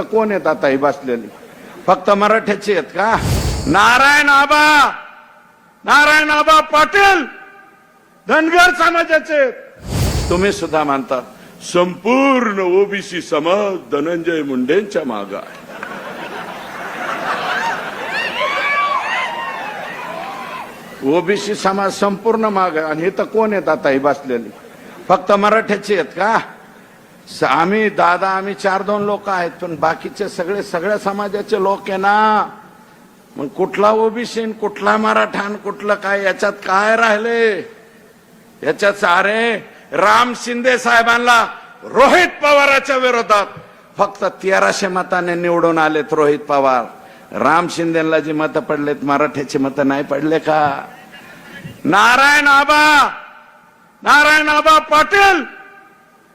तर कोण आहेत आता ही बसलेली? फक्त मराठ्याची आहेत का? नारायण आबा! नारायण आबा पाटील! धनगर समाजाचे तुम्ही सुद्धा मानता संपूर्ण ओबीसी समाज धनंजय मुंडेंच्या माग आहे. ओबीसी समाज संपूर्ण माग आणि आणि इथं कोण आहेत आता ही बसलेली? फक्त मराठ्याची आहेत का? आम्ही दादा आम्ही चार दोन लोक आहेत पण बाकीचे सगळे सगळ्या समाजाचे लोक आहे ना. मग कुठला ओबीसी कुठला मराठा आणि कुठलं काय याच्यात काय राहिले? याच्यात अरे राम शिंदे साहेबांना रोहित पवाराच्या विरोधात फक्त तेराशे मताने निवडून आलेत रोहित पवार. राम शिंदेला जी मतं पडलेत मराठ्याची मतं नाही पडले का? नारायण आबा नारायण आबा पाटील!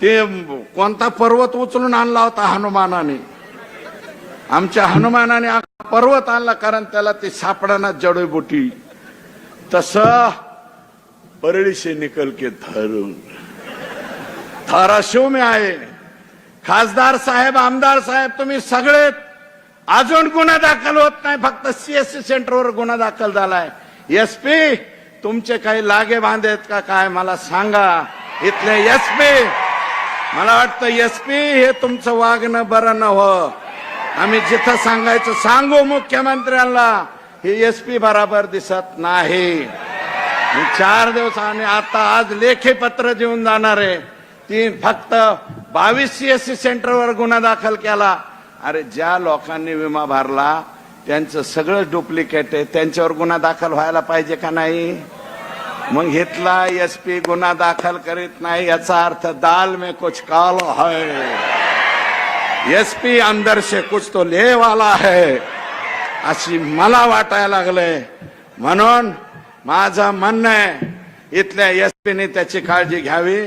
ते कोणता पर्वत उचलून आणला होता हनुमानाने. आमच्या हनुमानाने पर्वत आणला कारण त्याला ते सापडाना जडीबुटी. तस परळी से निकल के धरून. धाराशिव मी आहे खासदार साहेब आमदार साहेब तुम्ही सगळे अजून गुन्हा दाखल होत नाही. फक्त सीएससी सेंटरवर गुन्हा दाखल झालाय. एस पी तुमचे काही लागे बांधेत का काय मला सांगा. इथले एस पी मला वाटतं एस पी हे तुमचं वागणं बरं नव्हं. आम्ही जिथं सांगायचं सांगू मुख्यमंत्र्यांना हे एस पी बराबर दिसत नाही. मी चार दिवस आणि आता आज लेखी पत्र देऊन जाणार आहे. ती फक्त बावीस सीएससी सेंटरवर गुन्हा दाखल केला. अरे ज्या लोकांनी विमा भरला त्यांचं सगळं डुप्लिकेट आहे. त्यांच्यावर गुन्हा दाखल व्हायला पाहिजे का नाही? मग घेतला एस पी गुन्हा दाखल करीत नाही याचा अर्थ दाल में कुछ काल है। एस पी अंदर से कुछ तो ले वाला है। अशी मला वाटायला लागलंय. म्हणून माझं म्हणणं आहे इथल्या एस पीने त्याची काळजी घ्यावी.